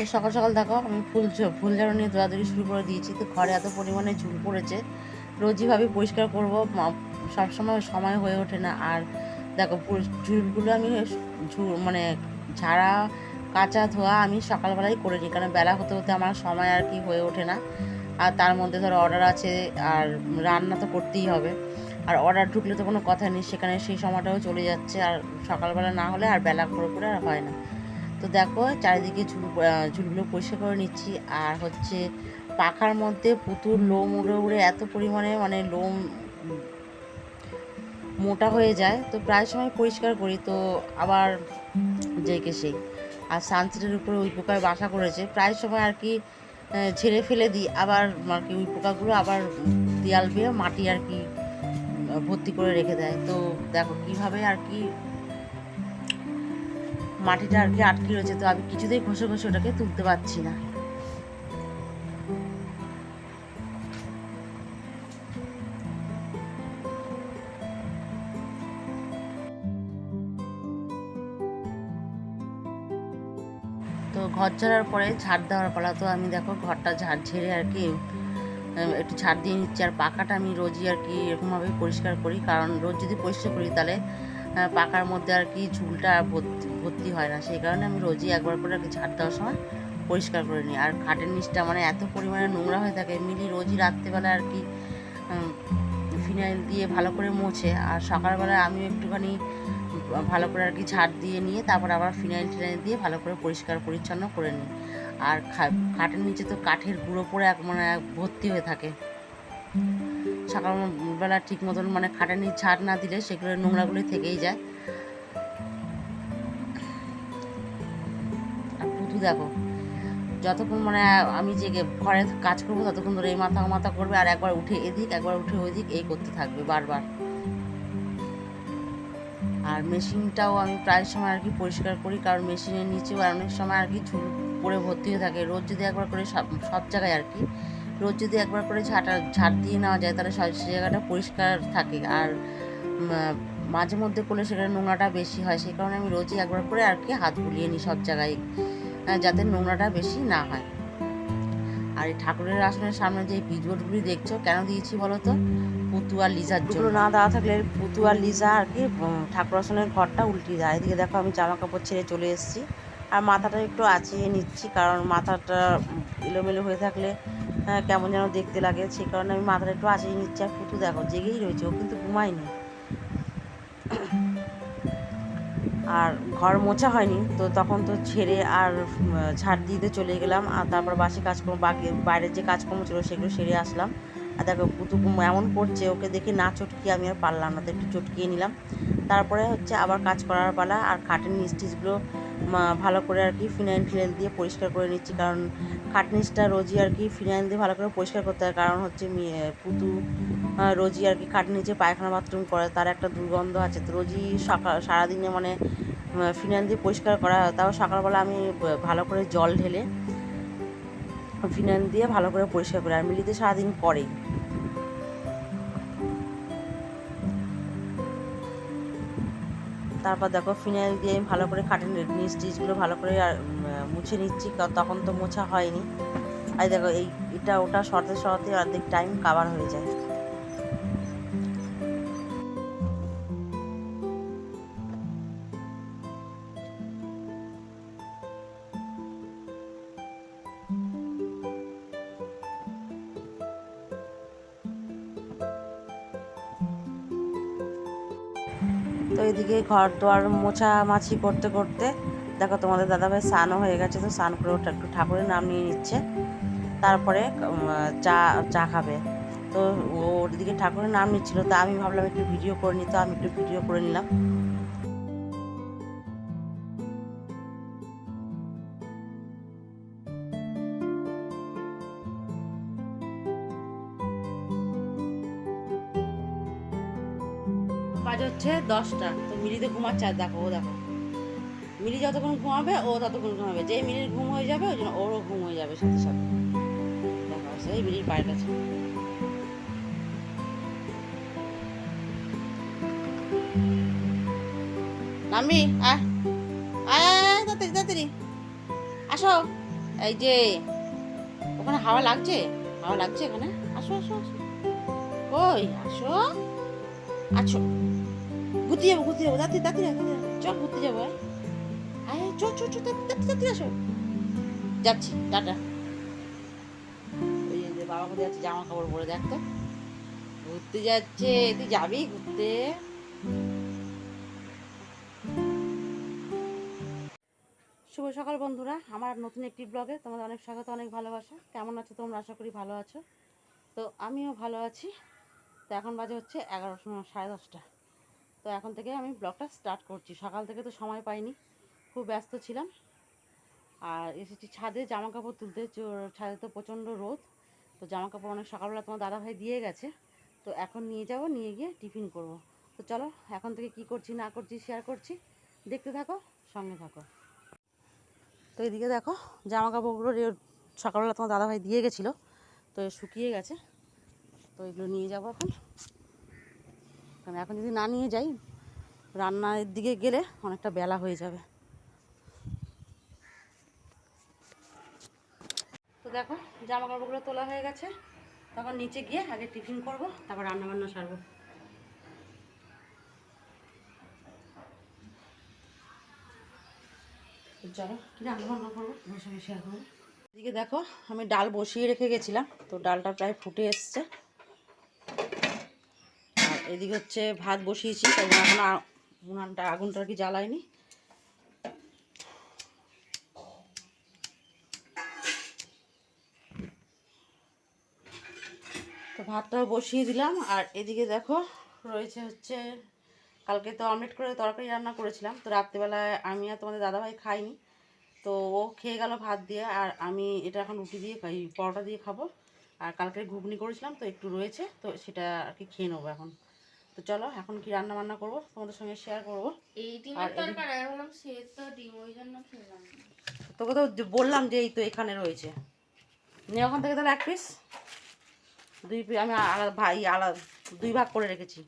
তো সকাল সকাল দেখো আমি ফুল ফুল ঝাড়ু নিয়ে দৌড়াদৌড়ি শুরু করে দিয়েছি। তো ঘরে এত পরিমাণে ঝুল পড়েছে। রোজই ভাবে পরিষ্কার করব। সবসময় সময় হয়ে ওঠে না। আর দেখো ঝুলগুলো আমি মানে ঝাড়া, কাঁচা, ধোয়া আমি সকালবেলাই করে নিই। কারণ বেলা হতে হতে আমার সময় আর কি হয়ে ওঠে না। আর তার মধ্যে ধরো অর্ডার আছে আর রান্না তো করতেই হবে। আর অর্ডার ঢুকলে তো কোনো কথা নেই। সেখানে সেই সময়টাও চলে যাচ্ছে। আর সকালবেলা না হলে আর বেলা করে করে আর হয় না। তো দেখো চারিদিকে ঝুল ঝুলগুলো পরিষ্কার করে নিচ্ছি। আর হচ্ছে পাখার মধ্যে পুতুর লোম উড়ে উড়ে এত পরিমাণে মানে লোম মোটা হয়ে যায়। তো প্রায় সময় পরিষ্কার করি। তো আবার যেকে সেই। আর সানসেটের উপরে ওই পোকায় বাসা করেছে। প্রায় সময় আর কি ঝেড়ে ফেলে দিই। আবার আর কি ওই পোকাগুলো আবার দেয়াল বেয়ে মাটি আর কি ভর্তি করে রেখে দেয়। তো দেখো কীভাবে আর কি মাটিটা আর কি আটকে রয়েছে, তো আমি কিছুতেই ঘষে ঘষে ওটাকে তুলতে পারছি না। তো ঘর ঝাড়ার পরে ঝাড় দেওয়ার পালা, তো আমি দেখো ঘরটা ঝাড় ঝেড়ে আর কি একটু ঝাড় দিয়ে নিচ্ছি। আর পাকাটা আমি রোজই আর কি এরকমভাবে পরিষ্কার করি, কারণ রোজ যদি পরিষ্কার করি তাহলে পাকার মধ্যে আর কি ঝুলটা ভর্তি ভর্তি হয় না। সেই কারণে আমি রোজই একবার করে আর কি ঝাড় দেওয়ার সময় পরিষ্কার করে নিই। আর খাটের নিচটা মানে এত পরিমাণে নোংরা হয়ে থাকে মিলি রোজই রাত্রেবেলা আর কি ফিনাইল দিয়ে ভালো করে মোছে। আর সকালবেলা আমিও একটুখানি ভালো করে আর কি ঝাড় দিয়ে নিয়ে তারপর আবার ফিনাইল টিনাইল দিয়ে ভালো করে পরিষ্কার পরিচ্ছন্ন করে নিই। আর খাটের নিচে তো কাঠের গুঁড়ো পড়ে এক মানে ভর্তি হয়ে থাকে। সকালবেলা ঠিক মতন মানে খাটানি ঝাড় না দিলে সেগুলো নোংরাগুলি থেকেই যায়। আর পুতু দেখো, যতক্ষণ মানে আমি যে ঘরে কাজ করব ততক্ষণ ধরে এই মাথা মাথা করবে আর একবার উঠে এদিক, একবার উঠে ওইদিক, এই করতে থাকবে বারবার। আর মেশিনটাও আমি প্রায় সময় আর কি পরিষ্কার করি, কারণ মেশিনের নিচেও অনেক সময় আর কি ঝুল পড়ে ভর্তি হয়ে থাকে। রোজ যদি একবার করে সব সব জায়গায় আর কি রোজ যদি একবার করে ঝাঁটা ঝাঁট দিয়ে নেওয়া যায় তাহলে সব সে জায়গাটা পরিষ্কার থাকে। আর মাঝে মধ্যে করলে সেখানে নোংরাটা বেশি হয়। সেই কারণে আমি রোজই একবার করে আর কি হাত বুলিয়ে নিই সব জায়গায় যাতে নোংরাটা বেশি না হয়। আর এই ঠাকুরের আসনের সামনে যে পিজবোর্ডগুলি দেখছ কেন দিয়েছি বলো তো? পুতু আর লিজার জন্য। না দেওয়া থাকলে পুতু আর লিজা আর কি ঠাকুর আসনের ঘরটা উল্টে যায়। এদিকে দেখো আমি জামা কাপড় ছেড়ে চলে এসেছি। আর মাথাটা একটু আঁচিয়ে নিচ্ছি কারণ মাথাটা এলোমেলো হয়ে থাকলে কেমন যেন দেখতে লাগে। সেই কারণে আমি মাথাটা একটু আঁচিয়ে নিচ্ছি আর পুতু দেখো, জেগেই রয়েছে, ও কিন্তু ঘুমায়নি। আর ঘর মোছা হয়নি, তো তখন তো ছেড়ে আর ঝাড় দিতে চলে গেলাম। আর তারপর বাসি কাজকর্ম, বাকি বাইরের যে কাজকর্ম ছিল সেগুলো সেরে আসলাম। আর দেখো, পুতু এমন করছে, ওকে দেখে না চটকি আমি আর পারলাম না, তো একটু চটকিয়ে নিলাম। তারপরে হচ্ছে আবার কাজ করার পালা, আর খাটের নিচ টিচগুলো ভালো করে আর কি, ফিনাইল ফিনাইল দিয়ে পরিষ্কার করে নিচ্ছি। কারণ খাট নিচটা রোজই আর কি ফিনাইল দিয়ে ভালো করে পরিষ্কার করতে হয়। কারণ হচ্ছে পুতু রোজই আর কি খাট নিচে পায়খানা বাথরুম করে, তার একটা দুর্গন্ধ আছে। তো রোজই সকাল, সারাদিনে মানে ফিনাইল দিয়ে পরিষ্কার করা হয়। তাও সকালবেলা আমি ভালো করে জল ঢেলে ফিনাইল দিয়ে ভালো করে পরিষ্কার করি। আর মিলিতে সারাদিন করে তারপর দেখো ফিনাইল দিয়ে ভালো করে খাটের নিচ টিচগুলো ভালো করে আর মুছে নিচ্ছি তখন তো মোছা হয়নি। আর দেখো, এই, এটা ওটা সরতে সরতে অর্ধেক টাইম কাভার হয়ে যায়। তো এদিকে ঘর দোয়ার মোছামাছি করতে করতে দেখো তোমাদের দাদাভাই স্নানও হয়ে গেছে, তো স্নান করে ওটা একটু ঠাকুরের নাম নিয়ে নিচ্ছে। তারপরে চা চা খাবে। তো ও ওদিকে ঠাকুরের নাম নিচ্ছিল, তা আমি ভাবলাম একটু ভিডিও করে নিই তো আমি একটু ভিডিও করে নিলাম। বাজে হচ্ছে দশটা, তো মিলিতে ঘুমাচ্ছে, আর দেখো, ও দেখো। মিলি যতক্ষণ ঘুমাবে, ও ততক্ষণ ঘুমাবে। যেই মিলির ঘুম হয়ে যাবে, ওই জন্য ওরও ঘুম হয়ে যাবে সাথে সাথে। দেখো সেই মিলির পায়ের কাছে। নামবি আয়। তাড়াতাড়ি তাড়াতাড়ি। আসো। এই যে, ওখানে হাওয়া লাগছে? হাওয়া লাগছে এখানে? আসো আসো আসো। ওই আসো। আছো। ঘুরতে যাব ঘুরতে যাব। দাঁতি দাঁতি চল, ঘুরতে যাব চ চ চ আসো। যাচ্ছি, টাটা। ওই যে বাবা কোথায় যাচ্ছে, জামা কাপড় পরে দেখ তো ঘুরতে যাচ্ছে, তুই যাবি ঘুরতে? শুভ সকাল বন্ধুরা, আমার নতুন একটি ব্লগে তোমাদের অনেক স্বাগত, অনেক ভালোবাসা। কেমন আছো তোমরা? আশা করি ভালো আছো। তো আমিও ভালো আছি। তো এখন বাজে হচ্ছে এগারো সাড়ে দশটা। তো এখন থেকে আমি ব্লগটা স্টার্ট করছি। সকাল থেকে তো সময় পাইনি। খুব ব্যস্ত ছিলাম। আর এসেছি ছাদে জামা কাপড় তুলতে ছাদে তো প্রচণ্ড রোদ। তো জামা কাপড় অনেক সকালবেলা তোমার দাদাভাই দিয়ে গেছে। তো এখন নিয়ে যাব, নিয়ে গিয়ে টিফিন করব। তো চলো, এখন থেকে কি করছি, না করছি শেয়ার করছি। দেখতে থাকো, সঙ্গে থাকো। তো এদিকে দেখো জামা কাপড়গুলো সকালবেলা তোমার দাদাভাই দিয়ে গেছিল। তো শুকিয়ে গেছে। তো এগুলো নিয়ে যাব এখন। কারণ এখন যদি না নিয়ে যাই, রান্নার দিকে গেলে অনেকটা বেলা হয়ে যাবে। দেখো জামা কাপড়গুলো তোলা হয়ে গেছে। তখন নিচে গিয়ে আগে টিফিন করব, তারপর রান্না বান্না সারবো করব? এদিকে দেখো, আমি ডাল বসিয়ে রেখে গেছিলাম, তো ডালটা প্রায় ফুটে এসছে। আর এদিকে হচ্ছে ভাত বসিয়েছি, তাই এখনও উনানটা, আগুনটা আর কি জ্বালায়নি। ভাতটাও বসিয়ে দিলাম। আর এদিকে দেখো রয়েছে হচ্ছে কালকে তো অমলেট করে তরকারি রান্না করেছিলাম। তো রাত্রেবেলায় আমি আর তোমাদের দাদাভাই খাইনি। তো ও খেয়ে গেল ভাত দিয়ে আর আমি এটা এখন রুটি দিয়ে খাই পরোটা দিয়ে খাব। আর কালকে ঘুগনি করেছিলাম তো একটু রয়েছে তো সেটা আর কি খেয়ে নেব এখন। তো চলো এখন কি রান্না বান্না করব তোমাদের সঙ্গে শেয়ার করব। এই আর ডিমের তরকারি আমি বললাম সে তো ডিম ওই জন্য খেলাম। তোকে তো বললাম যে এই তো এখানে রয়েছে। নিয়ে ওখান থেকে তাহলে এক পিস দুই আমি আলাদা ভাই, আলাদা দুই ভাগ করে রেখেছি।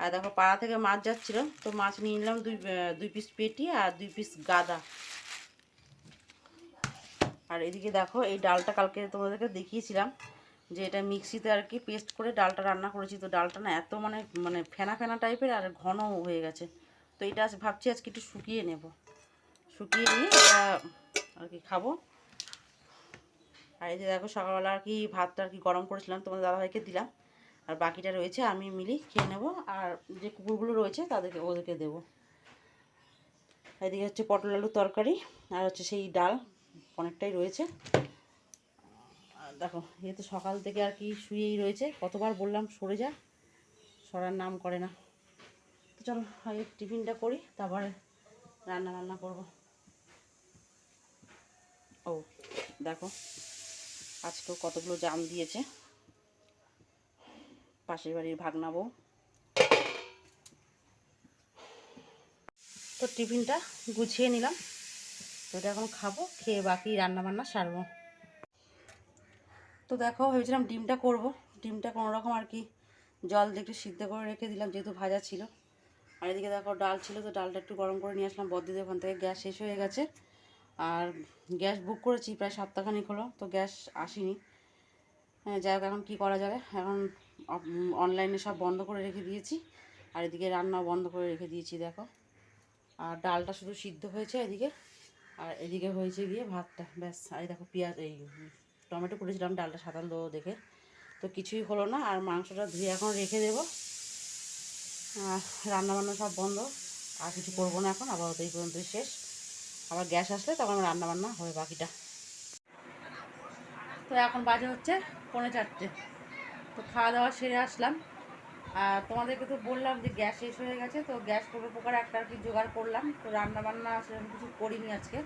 আর দেখো পাড়া থেকে মাছ যাচ্ছিল, তো মাছ নিয়ে নিলাম দুই দুই পিস পেটি আর দুই পিস গাদা। আর এদিকে দেখো, এই ডালটা কালকে তোমাদেরকে দেখিয়েছিলাম যে এটা মিক্সিতে আর কি পেস্ট করে ডালটা রান্না করেছি। তো ডালটা না এত মানে মানে ফেনা ফেনা টাইপের আর ঘন হয়ে গেছে। তো এটা ভাবছি আজকে একটু শুকিয়ে নেব। শুকিয়ে নিয়ে এটা আর কি খাব। আর এই যে দেখো সকালবেলা আর কি ভাতটা আর কি গরম করেছিলাম, তোমাদের দাদাভাইকে দিলাম। আর বাকিটা রয়েছে, আমি মিলি খেয়ে নেব। আর যে কুকুরগুলো রয়েছে, তাদেরকে, ওদেরকে দেবো। এদিকে হচ্ছে পটল আলু তরকারি, আর হচ্ছে সেই ডাল অনেকটাই রয়েছে। দেখো এ তো সকাল থেকে আর কি শুয়েই রয়েছে। কতবার বললাম, সরে যা। সরার নাম করে না। তো চলো, আগে টিফিনটা করি, তারপরে রান্না বান্না করব। ও, দেখো। আজকেও কতগুলো জাম দিয়েছে। পাশের বাড়ির ভাগনা বউ। তো টিফিনটা গুছিয়ে নিলাম। তো এটা এখন খাব, খেয়ে বাকি রান্না বান্না সারবো। তো দেখো, ভেবেছিলাম ডিমটা করব। ডিমটা কোনো রকম আর কি জল একটু সিদ্ধ করে রেখে দিলাম, যেহেতু ভাজা ছিল। আর এদিকে দেখো ডাল ছিল, তো ডালটা একটু গরম করে নিয়ে আসলাম। বদ্দিদের ওখান থেকে গ্যাস শেষ হয়ে গেছে। আর গ্যাস বুক করেছি, প্রায় সপ্তাহখানিক হলো, তো গ্যাস আসেনি। হ্যাঁ যাই হোক, এখন কী করা যাবে? এখন অনলাইনে সব বন্ধ করে রেখে দিয়েছি, আর এদিকে রান্নাও বন্ধ করে রেখে দিয়েছি, দেখো। আর ডালটা শুধু সিদ্ধ হয়েছে এদিকে, আর এদিকে হয়েছে গিয়ে ভাতটা, ব্যাস। আর দেখো পেঁয়াজ, এই টমেটো করেছিলাম ডালটা সাঁতাল দেবো দেখে। তো কিছুই হলো না, আর মাংসটা ধুয়ে এখন রেখে দেবো। রান্না বান্না সব বন্ধ, আর কিছু করব না এখন আবার এই পর্যন্তই শেষ। আবার গ্যাস আসলে তখন রান্না বান্না হবে বাকিটা। তো এখন বাজে হচ্ছে পৌনে চারটে। তো খাওয়া দাওয়া সেরে আসলাম। আর তোমাদেরকে তো বললাম যে গ্যাস শেষ হয়ে গেছে, তো গ্যাস কোনো প্রকার একটা আর কি জোগাড় করলাম। তো রান্না বান্না সেরকম কিছু করিনি আজকে।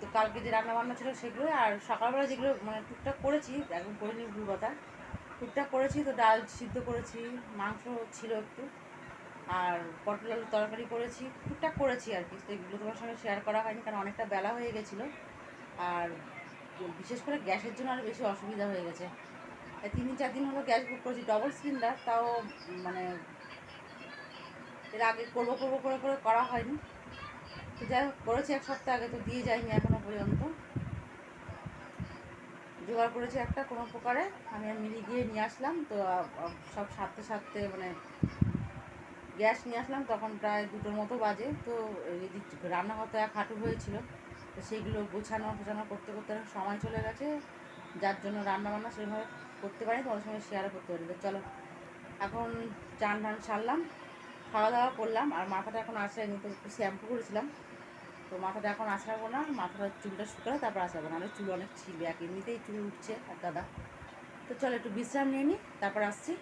তো কালকে যে রান্না বান্না ছিল সেগুলো, আর সকালবেলা যেগুলো মানে টুকটাক করেছি, একদম করিনি ভুল কথা টুকটাক করেছি, তো ডাল সিদ্ধ করেছি, মাংস ছিল একটু। আর পটল আলু তরকারি করেছি, টুকটাক করেছি আর কি। তো এগুলো তোমার সঙ্গে শেয়ার করা হয়নি কারণ অনেকটা বেলা হয়ে গেছিল। আর বিশেষ করে গ্যাসের জন্য আরও বেশি অসুবিধা হয়ে গেছে। তিন চার দিন হলো গ্যাস বুক করেছি ডবল সিলিন্ডার তাও মানে এর আগে করব করব, করে করে করা হয়নি। তো যাই হোক, করেছি এক সপ্তাহ আগে, তো দিয়ে যায়নি এখনও পর্যন্ত। জোগাড় করেছি একটা কোনো প্রকারে। আমি আর মিলি গিয়ে নিয়ে আসলাম, তো সব সারতে সারতে মানে গ্যাস নিয়ে আসলাম, তখন প্রায় দুটোর মতো বাজে। তো রান্নাঘর তো এক হাঁটু হয়েছিল, তো সেইগুলো গোছানো গোছানো করতে করতে সময় চলে গেছে। যার জন্য রান্না বান্না সেভাবে করতে পারি তোমাদের সঙ্গে শেয়ারও করতে পারি তো চলো, এখন চান টান সারলাম, খাওয়া দাওয়া করলাম, আর মাথাটা এখন আসায়নি তো একটু শ্যাম্পু করেছিলাম। তো মাথাটা এখন আসাবো না, মাথাটা চুলটা শুকালে তারপর আসাবো নাহলে চুল অনেক ছিল এক এমনিতেই চুল উঠছে, আর দাদা। তো চলো একটু বিশ্রাম নিয়ে নিই তারপর আসছি।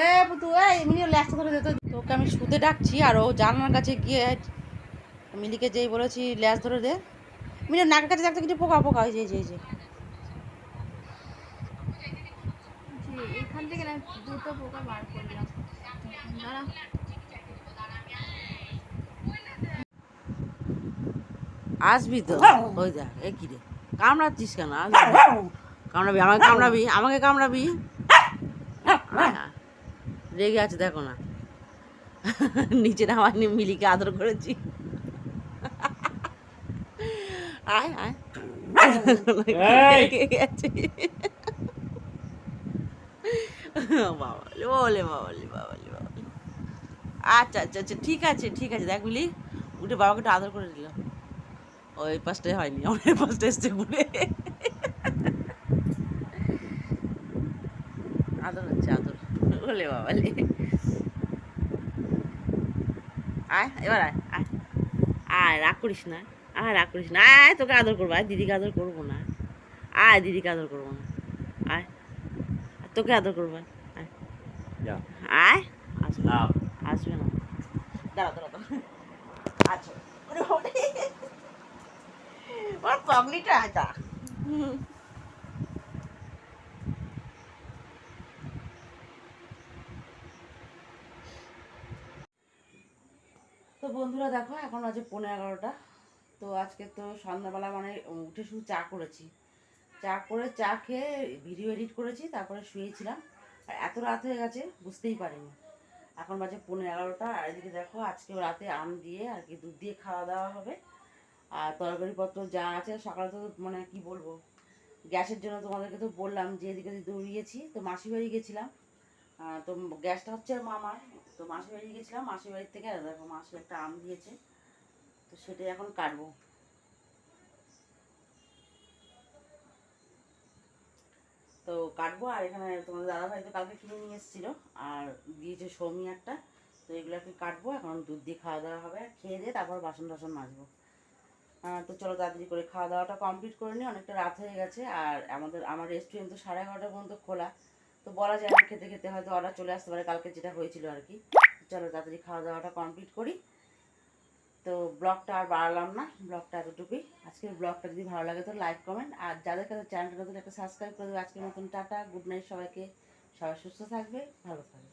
এ পুতু এই এমনিও ল্যাসটা ধরে দিত। তোকে আমি শুতে ডাকছি আর ও জানলার কাছে গিয়ে মিলিকে যেই বলেছি ল্যাস ধরে দে। মিলি নাকের কাছে দেখতে কিছু পোকা পোকা হয়েছে এই যে যে। যে এখান থেকে না দুটো পোকা বার করলাম। দাঁড়া। আসবি তো? ওই দেখ এ কি রে? কামড়াচ্ছিস কেন? আসবি কামড়াবি আমাকে কামড়াবি আমাকে কামড়াবি। রেগে আছে দেখো না। নিচে নামাইনি মিলিকে আদর করেছি। আয় আয়। আচ্ছা আচ্ছা আচ্ছা ঠিক আছে ঠিক আছে। দেখ মিলি উঠে বাবাকে একটু আদর করে দিলাম। ওই পাশটাই হয়নি আমার পাশটা এসছে ঘুরে আদর হচ্ছে আদর বলে বাবালে আয় এবার আয় আয়। আয় রাগ করিস না আয় রাগ করিস না। আয় আয় তোকে আদর করব আয় দিদিকে আদর করব না। আয় দিদিকে আদর করব না। আয় তোকে আদর করব আয়। আয়। আয় আসবে। না। আসবে না। দাঁড়া দাঁড়া দাঁড়া। আচ্ছা। ওরে। ওর পাগলিটা তো বন্ধুরা দেখো, এখন আছে পনেরো এগারোটা। তো আজকে তো সন্ধ্যাবেলা মানে উঠে শুধু চা করেছি। চা করে চা খেয়ে ভিডিও এডিট করেছি, তারপরে শুয়েছিলাম। আর এত রাত হয়ে গেছে, বুঝতেই পারিনি। এখন বাজে পনেরো এগারোটা, আর এদিকে দেখো আজকে রাতে আম দিয়ে আর কি দুধ দিয়ে খাওয়া দাওয়া হবে। আর তরকারিপত্র যা আছে, সকালে তো মানে কি বলব, গ্যাসের জন্য তোমাদেরকে তো বললাম যে এদিকে দৌড়িয়েছি। তো মাসি বাড়ি গেছিলাম। তো গ্যাসটা হচ্ছে মামার তো মাসি বাড়ি গেছিলাম মাসি বাড়ির থেকে দেখো মাসি একটা আম দিয়েছে। তো সেটাই এখন কাটবো। তো কাটবো, আর এখানে তোমাদের দাদাভাই তো কালকে কিনে নিয়ে এসেছিল, আর দিয়েছে সৌমি একটা। তো এগুলো এগুলোকে কাটবো, এখন দুধ দিয়ে খাওয়া দাওয়া হবে খেয়ে দিয়ে তারপর বাসন টাসন মাজবো তো চলো তাড়াতাড়ি করে খাওয়া দাওয়াটা কমপ্লিট করে নিই, অনেকটা রাত হয়ে গেছে, আর আমাদের, আমার রেস্টুরেন্ট তো সাড়ে এগারোটা পর্যন্ত খোলা। তো বলা যায় আমি খেতে খেতে হয়তো অর্ডার চলে আসতে পারে, কালকে যেটা হয়েছিল আর কি। চলো তাড়াতাড়ি খাওয়া দাওয়াটা কমপ্লিট করি। তো ব্লগটা আর বাড়ালাম না, ব্লগটা এতটুকুই। আজকের ব্লগটা যদি ভালো লাগে তো লাইক কমেন্ট আর যাদের কাছে চ্যানেলটা নতুন, একটা সাবস্ক্রাইব করে দেবে। আজকের মতন টাটা গুড নাইট সবাইকে। সবাই সুস্থ থাকবে, ভালো থাকবে।